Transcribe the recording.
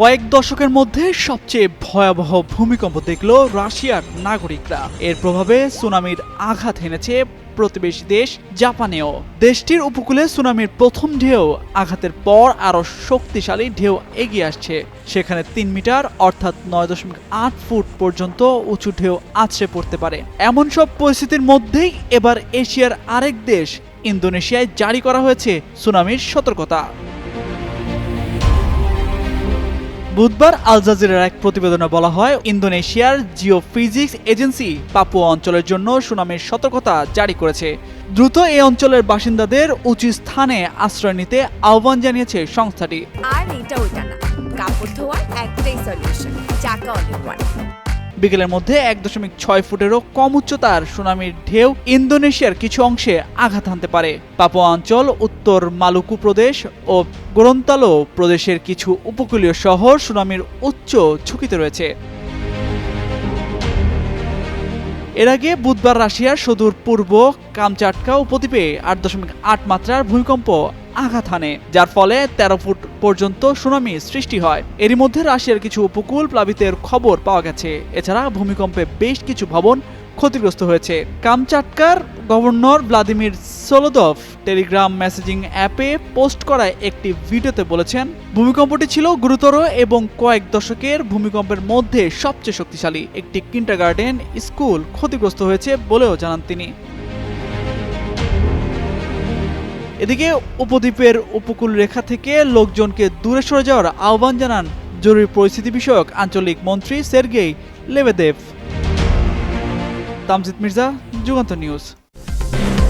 কয়েক দশকের মধ্যে সবচেয়ে ভয়াবহ ভূমিকম্প দেখল রাশিয়ার নাগরিকরা। এর প্রভাবে সুনামির আঘাত হেনেছে প্রতিবেশী দেশ জাপানেও। দেশটির উপকূলে সুনামির প্রথম ঢেউ, আঘাতের পর আরও শক্তিশালী ঢেউ এগিয়ে আসছে। সেখানে তিন মিটার, অর্থাৎ নয় দশমিক আট ফুট পর্যন্ত উঁচু ঢেউ আছড়ে পড়তে পারে। এমন সব পরিস্থিতির মধ্যেই এবার এশিয়ার আরেক দেশ, ইন্দোনেশিয়ায় জারি করা হয়েছে সুনামির সতর্কতা। বুধবার আল জাজিরার এক প্রতিবেদনে বলা হয়, ইন্দোনেশিয়ার জিও ফিজিক্স এজেন্সি পাপুয়া অঞ্চলের জন্য সুনামের সতর্কতা জারি করেছে। দ্রুত এই অঞ্চলের বাসিন্দাদের উঁচু স্থানে আশ্রয় নিতে আহ্বান জানিয়েছে সংস্থাটি। আর এটা ওইটা না। কাপড় একটাই সলিউশন চাকা বিকেলের মধ্যে এক দশমিক ছয় ফুটেরও কম উচ্চতার সুনামির ঢেউ ইন্দোনেশিয়ার কিছু অংশে আঘাত হানতে পারে। পাপুয়া অঞ্চল, উত্তর মালুকু প্রদেশ ও গোরন্তালো প্রদেশের কিছু উপকূলীয় শহর সুনামির উচ্চ ঝুঁকিতে রয়েছে। এর আগে বুধবার রাশিয়ার সুদূর পূর্ব কামচাটকা উপদ্বীপে আট দশমিক আট মাত্রার ভূমিকম্প আঘাত হানে, যার ফলে তেরো ফুট পর্যন্ত সুনামি সৃষ্টি হয়। এরই মধ্যে রাশিয়ার কিছু উপকূল প্লাবিতের খবর পাওয়া গেছে। এছাড়া ভূমিকম্পে বেশ কিছু ভবন ক্ষতিগ্রস্ত হয়েছে। কামচাটকার governor Vladimir Solodov Telegram messaging অ্যাপে পোস্ট করা একটি ভিডিওতে বলেছেন, ভূমিকম্পটি ছিল গুরুতর এবং কয়েক দশকের ভূমিকম্পের মধ্যে সবচেয়ে শক্তিশালী একটি কিন্টারগার্ডেন স্কুল ক্ষতিগ্রস্ত হয়েছে বলেও জানান তিনি। এদিকে উপদ্বীপের উপকূল রেখা থেকে লোকজনকে দূরে সরে যাওয়ার আহ্বান জানান জরুরি পরিস্থিতি বিষয়ক আঞ্চলিক মন্ত্রী Sergei Lebedev Tamjid Mirza Jugantor news. Bye.